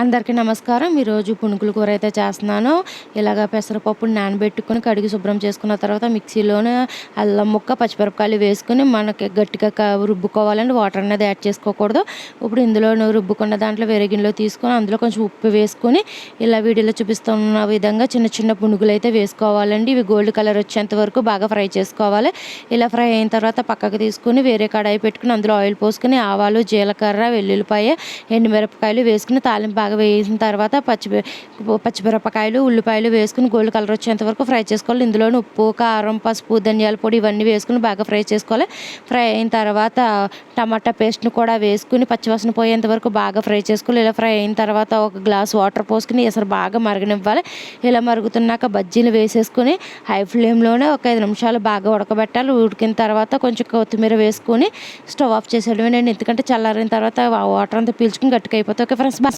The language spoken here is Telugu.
అందరికీ నమస్కారం. ఈరోజు పునుగుల కూర అయితే చేస్తున్నాను. ఇలాగ పెసరపప్పుని నానబెట్టుకొని కడిగి శుభ్రం చేసుకున్న తర్వాత మిక్సీలోనే అల్లం ముక్క పచ్చిమిరపకాయలు వేసుకొని మనకి గట్టిగా క- రుబ్బుకోవాలండి. వాటర్ అనేది యాడ్ చేసుకోకూడదు. ఇప్పుడు ఇందులో రుబ్బుకున్న దాంట్లో వేరే గిన్నెలో తీసుకొని అందులో కొంచెం ఉప్పు వేసుకొని ఇలా వీడియోలో చూపిస్తున్న విధంగా చిన్న చిన్న పునుగులు అయితే వేసుకోవాలండి. ఇవి గోల్డ్ కలర్ వచ్చేంత వరకు బాగా ఫ్రై చేసుకోవాలి. ఇలా ఫ్రై అయిన తర్వాత పక్కకు తీసుకొని వేరే కడాయి పెట్టుకుని అందులో ఆయిల్ పోసుకొని ఆవాలు జీలకర్ర వెల్లుల్లిపాయ ఎండుమిరపకాయలు వేసుకుని తాలింపు బాగా వేసిన తర్వాత పచ్చి పచ్చిమిరపకాయలు ఉల్లిపాయలు వేసుకుని గోల్డ్ కలర్ వచ్చేంత వరకు ఫ్రై చేసుకోవాలి. ఇందులో ఉప్పు కారం పసుపు ధనియాల పొడి ఇవన్నీ వేసుకుని బాగా ఫ్రై చేసుకోవాలి. ఫ్రై అయిన తర్వాత టమాటా పేస్ట్ని కూడా వేసుకుని పచ్చివాసన పోయేంత వరకు బాగా ఫ్రై చేసుకోవాలి. ఇలా ఫ్రై అయిన తర్వాత ఒక గ్లాస్ వాటర్ పోసుకుని అసలు బాగా మరగనివ్వాలి. ఇలా మరుగుతున్నాక బజ్జీలు వేసేసుకొని హై ఫ్లేమ్లోనే ఒక ఐదు నిమిషాలు బాగా ఉడకబెట్టాలి. ఉడికిన తర్వాత కొంచెం కొత్తిమీర వేసుకొని స్టవ్ ఆఫ్ చేసేయడమేనండి ఎందుకంటే చల్లారిన తర్వాత వాటర్ అంతా పీల్చుకుని గట్టిగా అయిపోతాయి. Okay friends